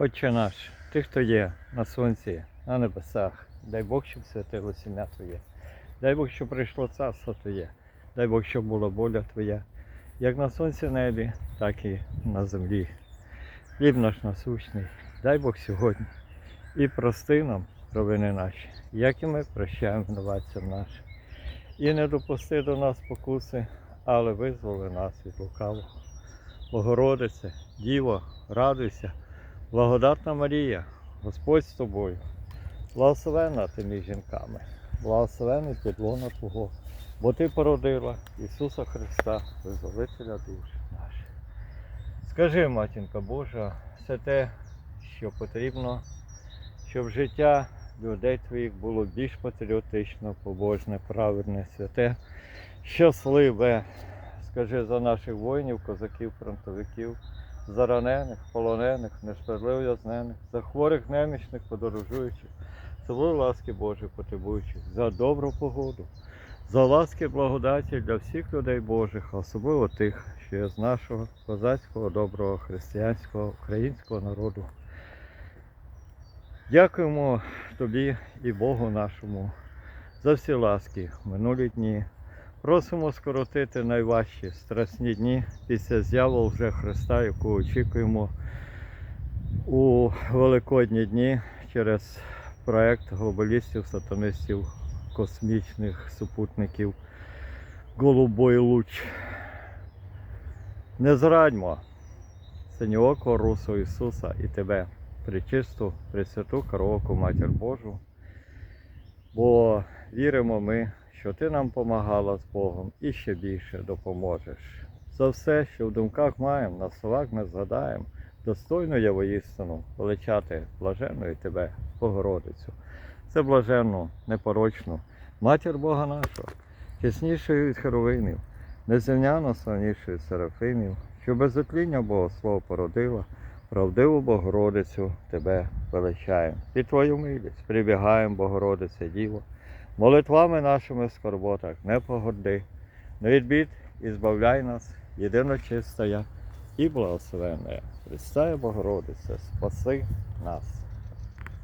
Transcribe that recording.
Отче наш, ти, хто є на сонці, на небесах, дай Бог, щоб святилося ім'я Твоє. Дай Бог, щоб прийшло царство Твоє. Дай Бог, щоб була воля Твоя, як на сонці небі, так і на землі. Хліб наш насущний, дай Бог сьогодні. І прости нам провини наші, як і ми прощаємо винуватцям нашим. І не допусти до нас покуси, але визволи нас від лукавого. Богородице, Діво, радуйся, благодатна Марія, Господь з тобою, благословенна ти між жінками, благословений підлона Твого, бо Ти породила Ісуса Христа, Визволителя душ наших. Скажи, матінка Божа, все те, що потрібно, щоб життя людей твоїх було більш патріотично, побожне, правильне, святе, щасливе. Скажи за наших воїнів, козаків, фронтовиків, за ранених, полонених, несправедливо в'язнених, за хворих, немічних, подорожуючих, волю ласки Божої потребуючих, за добру погоду, за ласки благодаті для всіх людей Божих, особливо тих, що є з нашого козацького, доброго, християнського, українського народу. Дякуємо тобі і Богу нашому за всі ласки в минулі дні. Просимо скоротити найважчі страсні дні після з'яви вже Христа, яку очікуємо у Великодні дні через проект глобалістів, сатанистів, космічних супутників Голубой луч. Не зрадьмо синьоокого Русу Ісуса і тебе, причисту, пресвяту коровку Матір Божу. Бо віримо ми, що ти нам помагала з Богом і ще більше допоможеш. За все, що в думках маємо, на словах не згадаємо, достойно є воістину величати блаженну і тебе, Богородицю. Це блаженну, непорочну, матір Бога нашого, чеснішою від херовинів, неземняно славнішою серафимів, що без отління Богослов породила, правдиву Богородицю тебе величаємо. Під твою милість прибігаємо, Богородице Діво, молитвами нашими в скорботах не погорди, не відбід і збавляй нас, єдино чистая і благословенна. Христая Богородице, спаси нас.